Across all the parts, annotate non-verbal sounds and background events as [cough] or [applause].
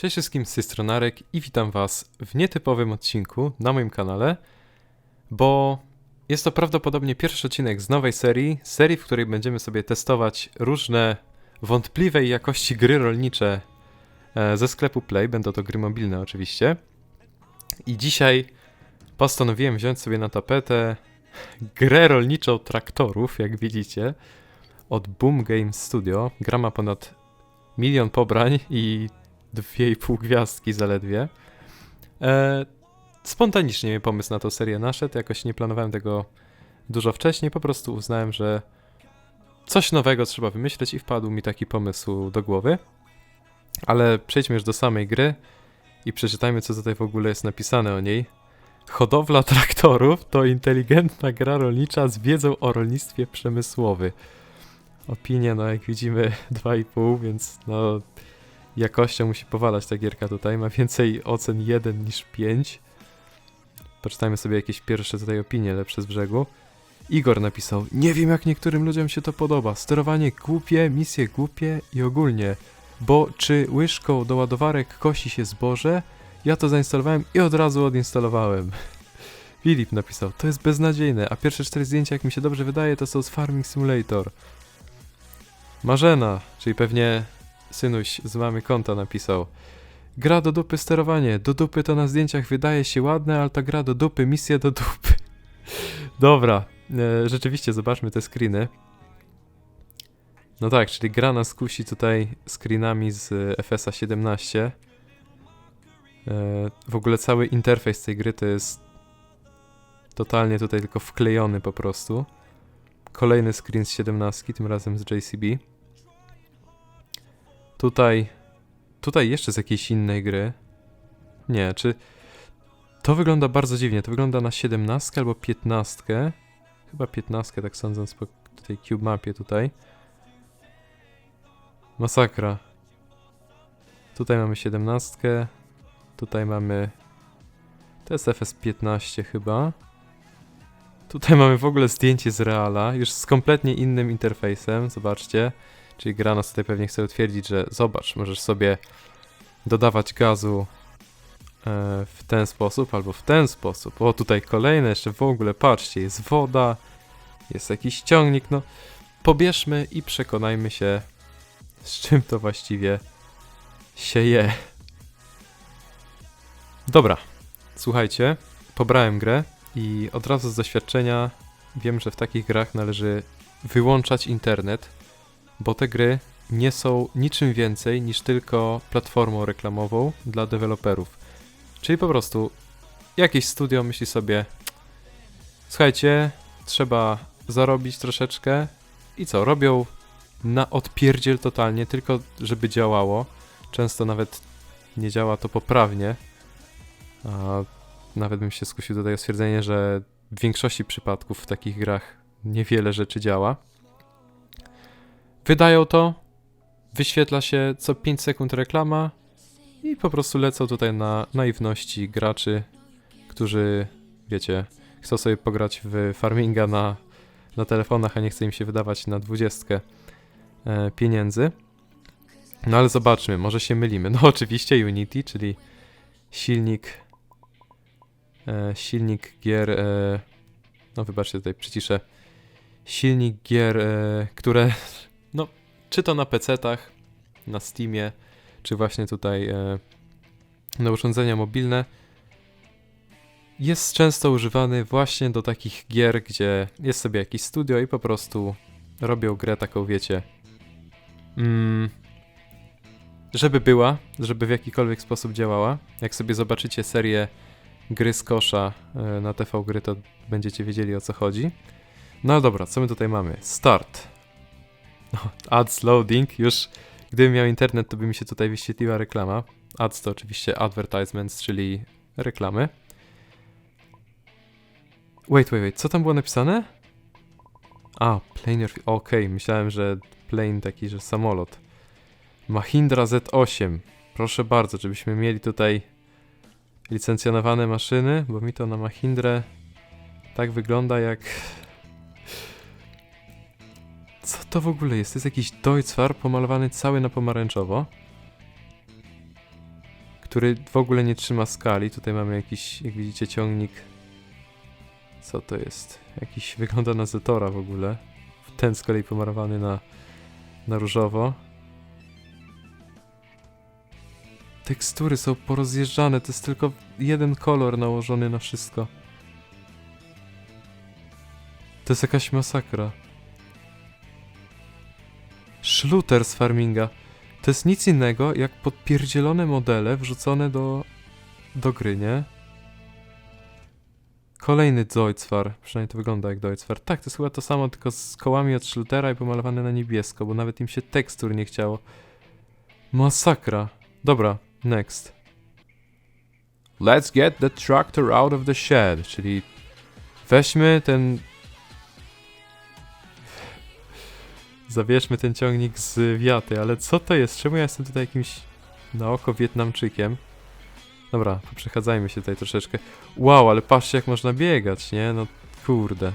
Cześć wszystkim, z tej strony Arek i witam was w nietypowym odcinku na moim kanale, bo jest to prawdopodobnie pierwszy odcinek z nowej serii, serii, w której będziemy sobie testować różne wątpliwej jakości gry rolnicze e, ze sklepu Play, będą to gry mobilne oczywiście. I dzisiaj postanowiłem wziąć sobie na tapetę grę rolniczą traktorów, jak widzicie, od Boom Games Studio. Gra ma ponad milion pobrań i dwie i pół gwiazdki zaledwie. E, spontanicznie mi pomysł na tą serię naszedł, jakoś nie planowałem tego dużo wcześniej, po prostu uznałem, że coś nowego trzeba wymyśleć i wpadł mi taki pomysł do głowy. Ale przejdźmy już do samej gry i przeczytajmy, co tutaj w ogóle jest napisane o niej. Hodowla traktorów to inteligentna gra rolnicza z wiedzą o rolnictwie przemysłowym. Opinie, no jak widzimy [laughs] 2,5, więc no jakością musi powalać ta gierka tutaj. Ma więcej ocen 1 niż 5. Poczytajmy sobie jakieś pierwsze tutaj opinie lepsze z brzegu. Igor napisał, nie wiem jak niektórym ludziom się to podoba. Sterowanie głupie, misje głupie i ogólnie. Bo czy łyżką do ładowarek kosi się zboże? Ja to zainstalowałem i od razu odinstalowałem. [laughs] Filip napisał, to jest beznadziejne, a pierwsze cztery zdjęcia, jak mi się dobrze wydaje, to są z Farming Simulator. Marzena, czyli pewnie synuś z mamy konta napisał. Gra do dupy sterowanie, do dupy to na zdjęciach wydaje się ładne, ale ta gra do dupy, misja do dupy. [laughs] Dobra, e, rzeczywiście zobaczmy te screeny. No tak, czyli gra nas kusi tutaj screenami z FSA 17. E, w ogóle cały interfejs tej gry to jest totalnie tutaj tylko wklejony po prostu. Kolejny screen z 17, tym razem z JCB. Tutaj. Tutaj jeszcze z jakiejś innej gry. Nie, czy. To wygląda bardzo dziwnie. To wygląda na 17 albo 15. Chyba 15, tak sądząc po tej cube mapie tutaj. Masakra. Tutaj mamy 17. Tutaj mamy. To jest FS15 chyba. Tutaj mamy w ogóle zdjęcie z Reala, już z kompletnie innym interfejsem, zobaczcie. Czyli gra nas tutaj pewnie chce utwierdzić, że zobacz, możesz sobie dodawać gazu e, w ten sposób albo w ten sposób. O, tutaj kolejne jeszcze w ogóle, patrzcie, jest woda, jest jakiś ciągnik, no pobierzmy i przekonajmy się, z czym to właściwie się je. Dobra, słuchajcie, pobrałem grę i od razu z doświadczenia wiem, że w takich grach należy wyłączać internet, bo te gry nie są niczym więcej niż tylko platformą reklamową dla deweloperów. Czyli po prostu jakieś studio myśli sobie, słuchajcie, trzeba zarobić troszeczkę i co, robią na odpierdziel totalnie, tylko żeby działało. Często nawet nie działa to poprawnie. A nawet bym się skusił tutaj o stwierdzenie, że w większości przypadków w takich grach niewiele rzeczy działa. Wydają to, wyświetla się co 5 sekund reklama i po prostu lecą tutaj na naiwności graczy, którzy, wiecie, chcą sobie pograć w farminga na, na telefonach, a nie chce im się wydawać na 20 e, pieniędzy. No ale zobaczmy, może się mylimy. No [laughs] oczywiście Unity, czyli silnik e, silnik gier e, no wybaczcie tutaj przyciszę silnik gier, które no, czy to na PC-tach, na Steamie, czy właśnie tutaj e, na urządzenia mobilne, jest często używany właśnie do takich gier, gdzie jest sobie jakiś studio i po prostu robią grę taką, wiecie, mm, żeby była, żeby w jakikolwiek sposób działała. Jak sobie zobaczycie serię gry z kosza e, na TV Gry, to będziecie wiedzieli o co chodzi. No dobra, co my tutaj mamy? Start. No, ads loading, już gdybym miał internet, to by mi się tutaj wyświetliła reklama. Ads to oczywiście advertisements, czyli reklamy. Wait, wait, wait, co tam było napisane? A, plane, okej, okay, myślałem, że plane taki, że samolot. Mahindra Z8. Proszę bardzo, żebyśmy mieli tutaj licencjonowane maszyny, bo mi to na Mahindrę tak wygląda jak co to w ogóle jest? To jest jakiś Deutzfar pomalowany cały na pomarańczowo. który w ogóle nie trzyma skali. Tutaj mamy jakiś, jak widzicie, ciągnik. Co to jest? Jakiś [laughs] wygląda na Zetora w ogóle. Ten z kolei pomalowany na, na różowo. Tekstury są porozjeżdżane, to jest tylko jeden kolor nałożony na wszystko. To jest jakaś masakra. Schluter z farminga. To jest nic innego jak podpierdzielone modele wrzucone do, do gry, nie? Kolejny Deutzfar. Przynajmniej to wygląda jak Deutzfar. Tak, to jest chyba to samo, tylko z kołami od Schlutera i pomalowane na niebiesko, bo nawet im się tekstur nie chciało. Masakra. Dobra, next. Let's get the tractor out of the shed, czyli weźmy ten... Zabierzmy ten ciągnik z wiaty, ale co to jest? Czemu ja jestem tutaj jakimś na oko Wietnamczykiem? Dobra, przechadzajmy się tutaj troszeczkę. Wow, ale patrzcie jak można biegać, nie? No kurde.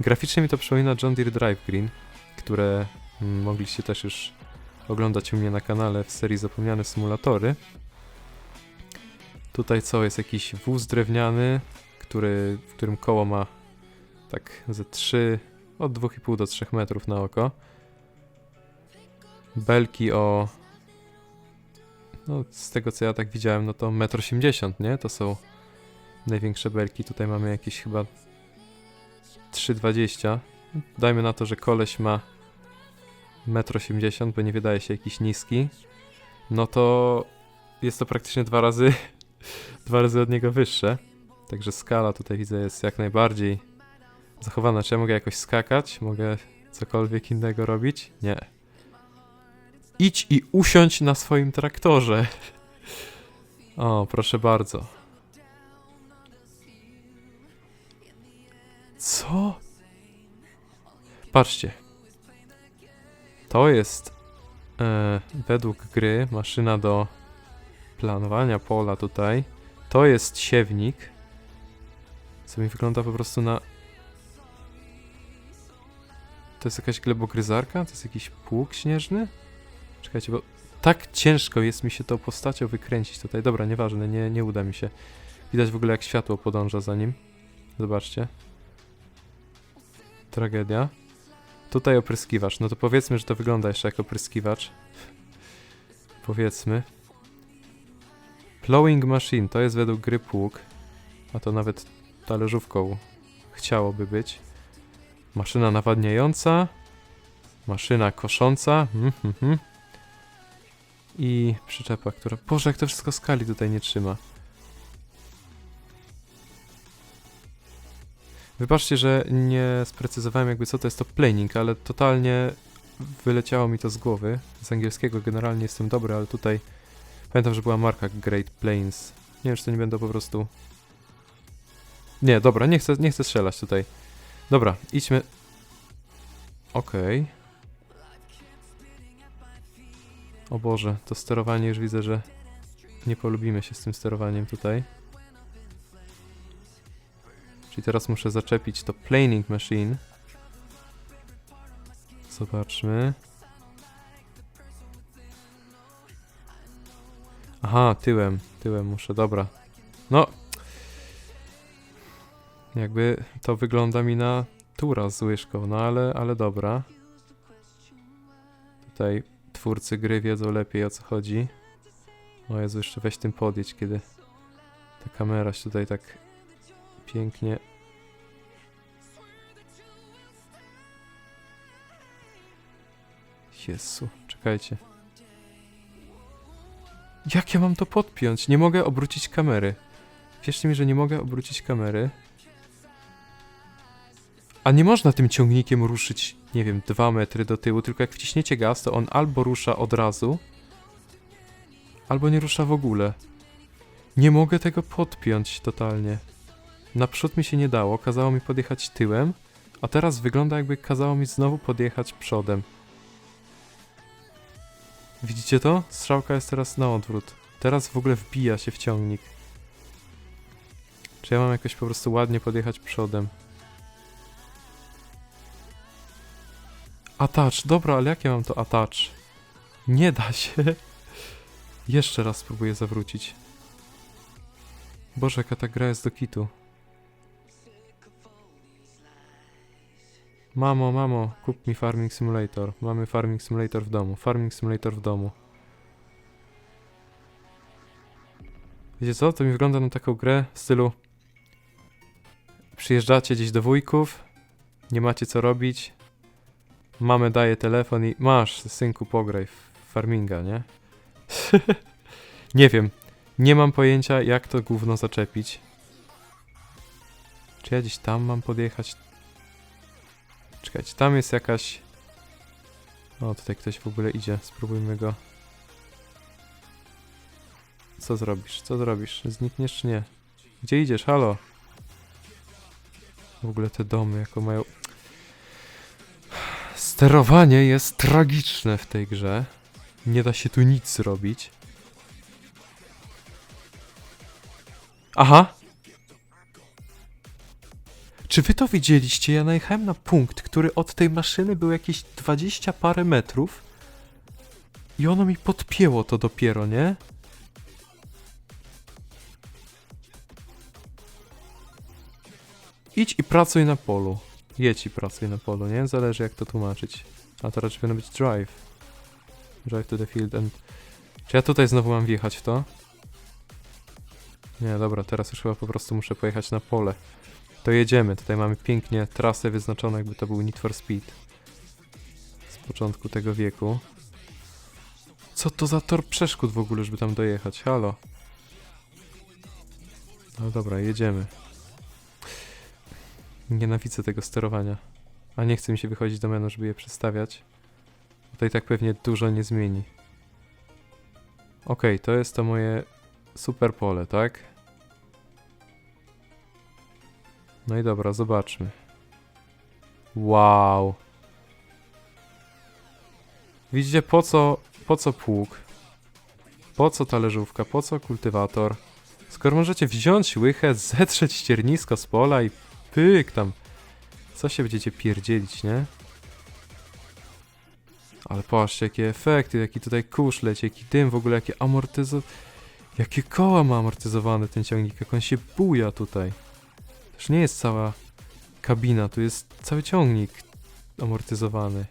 Graficznie mi to przypomina John Deere Drive Green, które mm, mogliście też już oglądać u mnie na kanale w serii Zapomniane Symulatory. Tutaj co, jest jakiś wóz drewniany, który, w którym koło ma tak ze 3, od 2,5 do 3 metrów na oko. Belki o no, z tego co ja tak widziałem, no to 1,80 m, nie? To są największe belki. Tutaj mamy jakieś chyba 3,20 m. Dajmy na to, że koleś ma 1,80 m, bo nie wydaje się jakiś niski. No to jest to praktycznie dwa razy, [laughs] dwa razy od niego wyższe. Także skala tutaj widzę jest jak najbardziej zachowana. Czy ja mogę jakoś skakać? Mogę cokolwiek innego robić? Nie. Idź i usiądź na swoim traktorze. O, proszę bardzo. Co? Patrzcie. To jest e, według gry maszyna do planowania pola tutaj. To jest siewnik. Co mi wygląda po prostu na... To jest jakaś glebogryzarka? To jest jakiś pług śnieżny? Czekajcie, bo tak ciężko jest mi się tą postacią wykręcić tutaj. Dobra, nieważne, nie, nie uda mi się. Widać w ogóle jak światło podąża za nim. Zobaczcie. Tragedia. Tutaj opryskiwacz. No to powiedzmy, że to wygląda jeszcze jak opryskiwacz. [laughs] powiedzmy. Plowing machine to jest według gry pług. A to nawet talerzówką chciałoby być. Maszyna nawadniająca. Maszyna kosząca. Mhm, mhm i przyczepa, która... Boże, jak to wszystko skali tutaj nie trzyma. Wybaczcie, że nie sprecyzowałem jakby co to jest to planing, ale totalnie wyleciało mi to z głowy. Z angielskiego generalnie jestem dobry, ale tutaj pamiętam, że była marka Great Plains. Nie wiem, czy to nie będą po prostu... Nie, dobra, nie chcę, nie chcę strzelać tutaj. Dobra, idźmy... Okej. Okay. O Boże, to sterowanie już widzę, że nie polubimy się z tym sterowaniem tutaj. Czyli teraz muszę zaczepić to planing machine. Zobaczmy. Aha, tyłem, tyłem muszę, dobra. No. Jakby to wygląda mi na tura z łyżką, no ale, ale dobra. Tutaj twórcy gry wiedzą lepiej o co chodzi. O Jezu, jeszcze weź tym podjedź, kiedy ta kamera się tutaj tak pięknie... Jezu, czekajcie. Jak ja mam to podpiąć? Nie mogę obrócić kamery. Wierzcie mi, że nie mogę obrócić kamery. A nie można tym ciągnikiem ruszyć, nie wiem, dwa metry do tyłu, tylko jak wciśniecie gaz, to on albo rusza od razu, albo nie rusza w ogóle. Nie mogę tego podpiąć totalnie. Naprzód mi się nie dało, kazało mi podjechać tyłem, a teraz wygląda jakby kazało mi znowu podjechać przodem. Widzicie to? Strzałka jest teraz na odwrót. Teraz w ogóle wbija się w ciągnik. Czy ja mam jakoś po prostu ładnie podjechać przodem? Attach, dobra, ale jak ja mam to attach? Nie da się. Jeszcze raz spróbuję zawrócić. Boże, jaka ta gra jest do kitu. Mamo, mamo, kup mi Farming Simulator. Mamy Farming Simulator w domu. Farming Simulator w domu. Wiecie co? To mi wygląda na taką grę w stylu przyjeżdżacie gdzieś do wujków, nie macie co robić, mamy daje telefon i masz, synku, pograj w farminga, nie? [laughs] nie wiem. Nie mam pojęcia, jak to gówno zaczepić. Czy ja gdzieś tam mam podjechać? Czekajcie, tam jest jakaś... O, tutaj ktoś w ogóle idzie. Spróbujmy go. Co zrobisz? Co zrobisz? Znikniesz czy nie? Gdzie idziesz? Halo? W ogóle te domy, jako mają... Sterowanie jest tragiczne w tej grze. Nie da się tu nic zrobić. Aha! Czy wy to widzieliście? Ja najechałem na punkt, który od tej maszyny był jakieś 20 parę metrów i ono mi podpięło to dopiero, nie? Idź i pracuj na polu. Jedź i pracuj na polu, nie? Zależy jak to tłumaczyć. A to raczej powinno być drive. Drive to the field and... Czy ja tutaj znowu mam wjechać w to? Nie, dobra, teraz już chyba po prostu muszę pojechać na pole. To jedziemy, tutaj mamy pięknie trasę wyznaczoną, jakby to był Need for Speed. Z początku tego wieku. Co to za tor przeszkód w ogóle, żeby tam dojechać? Halo? No dobra, jedziemy. Nienawidzę tego sterowania. A nie chce mi się wychodzić do menu, żeby je przestawiać. Tutaj tak pewnie dużo nie zmieni. Okej, to jest to moje super pole, tak? No i dobra, zobaczmy. Wow. Widzicie, po co, po co pług? Po co talerzówka? Po co kultywator? Skoro możecie wziąć łychę, zetrzeć ściernisko z pola i pyk tam. Co się będziecie pierdzielić, nie? Ale patrzcie, jakie efekty, jaki tutaj kurz leci, jaki dym, w ogóle jakie amortyzo... Jakie koła ma amortyzowane ten ciągnik, jak on się buja tutaj. Też nie jest cała kabina, tu jest cały ciągnik amortyzowany.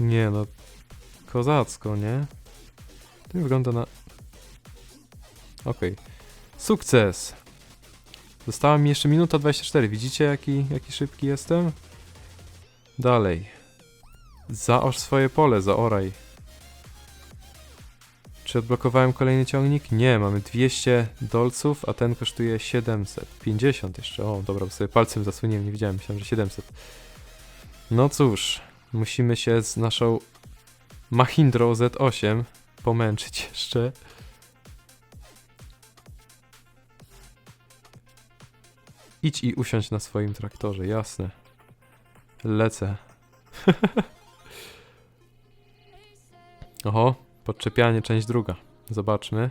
Nie no, kozacko, nie? To wygląda na... Okej. Sukces! Została mi jeszcze minuta 24. Widzicie jaki, jaki szybki jestem? Dalej. Zaorz swoje pole, zaoraj. Czy odblokowałem kolejny ciągnik? Nie, mamy 200 dolców, a ten kosztuje 750 jeszcze. O, dobra, bo sobie palcem zasłoniłem, nie widziałem, myślałem, że 700. No cóż, musimy się z naszą Mahindrą Z8 pomęczyć [laughs] jeszcze. Idź i usiądź na swoim traktorze, jasne. Lecę. [laughs] Oho, podczepianie, część druga. Zobaczmy.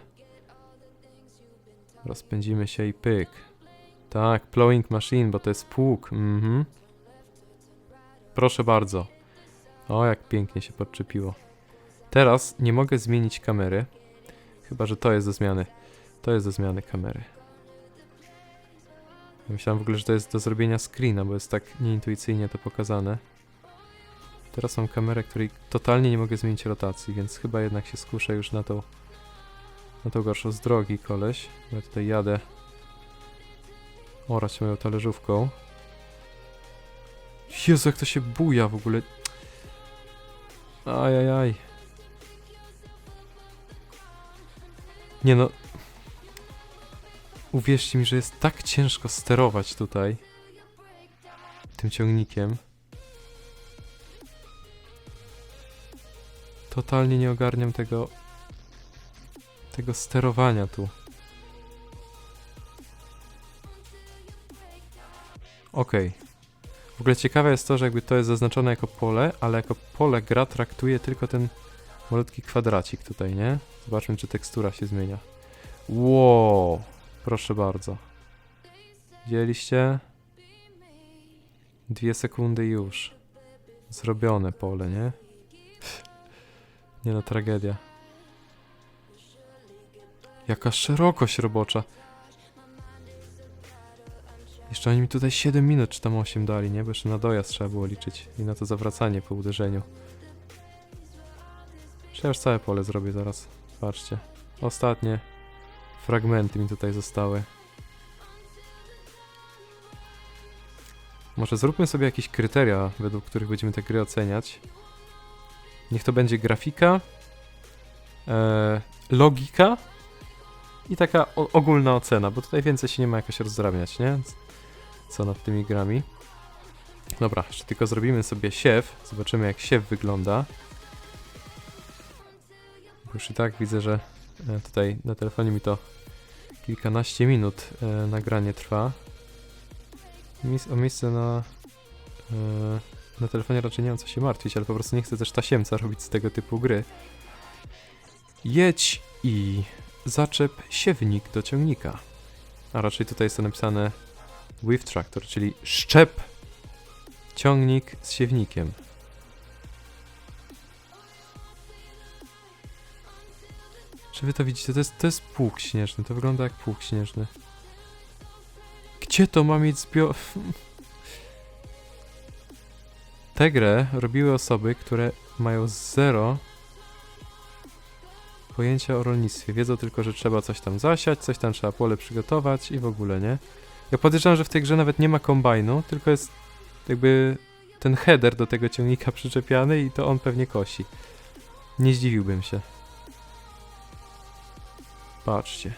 Rozpędzimy się i pyk. Tak, plowing machine, bo to jest pług. Mhm. Proszę bardzo. O, jak pięknie się podczepiło. Teraz nie mogę zmienić kamery. Chyba, że to jest do zmiany. To jest do zmiany kamery. Myślałem w ogóle, że to jest do zrobienia screena, bo jest tak nieintuicyjnie to pokazane. Teraz mam kamerę, której totalnie nie mogę zmienić rotacji, więc chyba jednak się skuszę już na tą na tą gorszą z drogi, koleś. Ja tutaj jadę orać moją talerzówką. Jezu, jak to się buja w ogóle. Ajajaj. Nie no. Uwierzcie mi, że jest tak ciężko sterować tutaj tym ciągnikiem. Totalnie nie ogarniam tego tego sterowania tu. Okej. W ogóle ciekawe jest to, że jakby to jest zaznaczone jako pole, ale jako pole gra traktuje tylko ten malutki kwadracik tutaj, nie? Zobaczmy, czy tekstura się zmienia. Wow, proszę bardzo. Widzieliście? Dwie sekundy już. Zrobione pole, nie? Nie no, tragedia. Jaka szerokość robocza. Jeszcze oni mi tutaj 7 minut czy tam 8 dali, nie? Bo jeszcze na dojazd trzeba było liczyć. I na to zawracanie po uderzeniu. Już całe pole zrobię zaraz. Patrzcie. Ostatnie fragmenty mi tutaj zostały. Może zróbmy sobie jakieś kryteria, według których będziemy te gry oceniać. Niech to będzie grafika, e, logika i taka ogólna ocena, bo tutaj więcej się nie ma jakoś rozdrabniać, nie? Co nad tymi grami. Dobra, jeszcze tylko zrobimy sobie siew. Zobaczymy jak siew wygląda. Bo już i tak widzę, że tutaj na telefonie mi to kilkanaście minut e, nagranie trwa. Mis o miejsce na, e, na telefonie raczej nie mam co się martwić, ale po prostu nie chcę też tasiemca robić z tego typu gry. Jedź i zaczep siewnik do ciągnika. A raczej tutaj jest to napisane with tractor, czyli szczep ciągnik z siewnikiem. Czy wy to widzicie? To jest, to jest pług śnieżny, to wygląda jak pług śnieżny. Gdzie to ma mieć zbio... [laughs] Tę grę robiły osoby, które mają zero pojęcia o rolnictwie. Wiedzą tylko, że trzeba coś tam zasiać, coś tam trzeba pole przygotować i w ogóle, nie? Ja podejrzewam, że w tej grze nawet nie ma kombajnu, tylko jest jakby ten header do tego ciągnika [laughs] przyczepiany i to on pewnie kosi. Nie zdziwiłbym się. Patrzcie.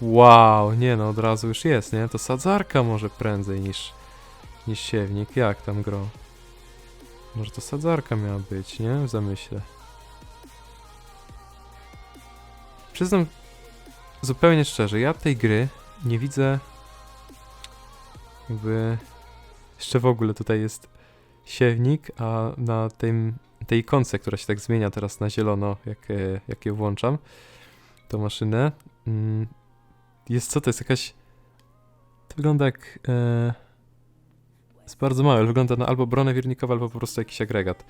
Wow, nie no, od razu już jest, nie? To sadzarka może prędzej niż, niż siewnik. Jak tam gro? Może to sadzarka miała być, nie? W zamyśle. Przyznam zupełnie szczerze, ja tej gry nie widzę jakby jeszcze w ogóle tutaj jest siewnik, a na tym, tej ikonce, która się tak zmienia teraz na zielono, jak, e, jak je włączam, tą maszynę, mm, jest co to jest jakaś to wygląda jak e, jest bardzo małe, wygląda na albo bronę wirnikową, albo po prostu jakiś agregat.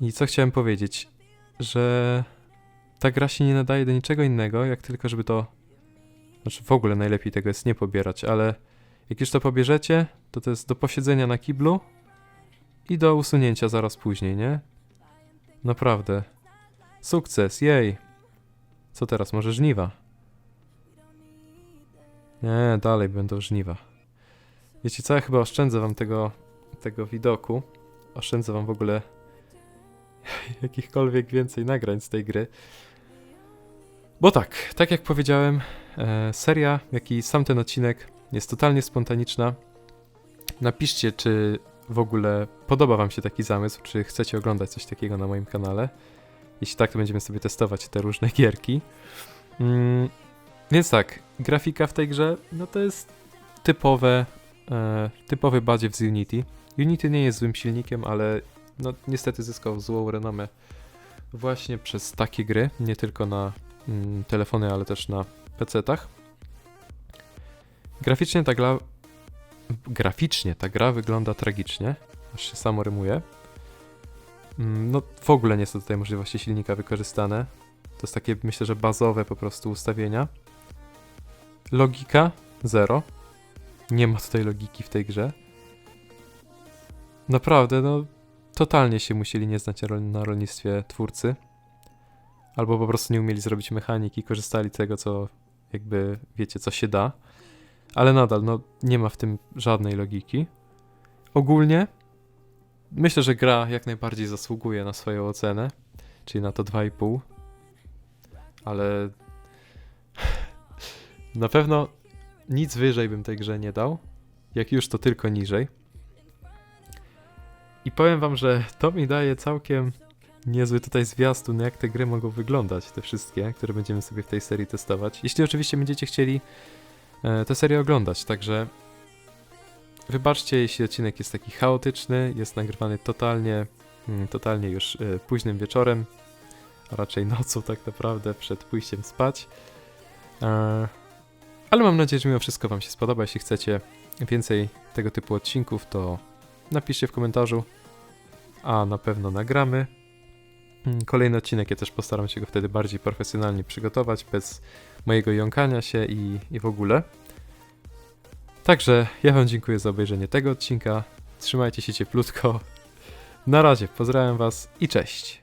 I co chciałem powiedzieć, że ta gra się nie nadaje do niczego innego, jak tylko żeby to znaczy w ogóle najlepiej tego jest nie pobierać, ale jak już to pobierzecie, to to jest do posiedzenia na kiblu i do usunięcia zaraz później, nie? Naprawdę. Sukces, jej. Co teraz, może żniwa? Nie, dalej będą żniwa. Wiecie co, ja chyba oszczędzę wam tego, tego widoku. Oszczędzę wam w ogóle [laughs] jakichkolwiek więcej nagrań z tej gry. Bo tak, tak jak powiedziałem, e, seria, jak i sam ten odcinek jest totalnie spontaniczna. Napiszcie, czy w ogóle podoba wam się taki zamysł, czy chcecie oglądać coś takiego na moim kanale. Jeśli tak, to będziemy sobie testować te różne gierki. Mm, więc tak, grafika w tej grze, no to jest typowe, e, typowy badziew z Unity. Unity nie jest złym silnikiem, ale no niestety zyskał złą renomę właśnie przez takie gry, nie tylko na mm, telefony, ale też na PC-tach. Graficznie ta gra graficznie ta gra wygląda tragicznie, aż się samo rymuje. Mm, No w ogóle nie są tutaj możliwości silnika wykorzystane. To jest takie, myślę, że bazowe po prostu ustawienia. Logika zero. Nie ma tutaj logiki w tej grze. Naprawdę, no totalnie się musieli nie znać na rol- na rolnictwie twórcy. Albo po prostu nie umieli zrobić mechaniki, korzystali z tego, co jakby wiecie, co się da. Ale nadal, no nie ma w tym żadnej logiki. Ogólnie myślę, że gra jak najbardziej zasługuje na swoją ocenę, czyli na to 2,5. Ale na pewno nic wyżej bym tej grze nie dał. Jak już to tylko niżej. I powiem wam, że to mi daje całkiem niezły tutaj zwiastun, jak te gry mogą wyglądać, te wszystkie, które będziemy sobie w tej serii testować. Jeśli oczywiście będziecie chcieli e, tę serię oglądać, także wybaczcie, jeśli odcinek jest taki chaotyczny, jest nagrywany totalnie, mm, totalnie już e, późnym wieczorem, a raczej nocą tak naprawdę, przed pójściem spać. E, ale mam nadzieję, że mimo wszystko wam się spodoba. Jeśli chcecie więcej tego typu odcinków, to napiszcie w komentarzu, a na pewno nagramy. Mm, Kolejny odcinek, ja też postaram się go wtedy bardziej profesjonalnie przygotować, bez mojego jąkania się i, i w ogóle. Także ja Wam dziękuję za obejrzenie tego odcinka. Trzymajcie się cieplutko. Na razie, pozdrawiam Was i cześć.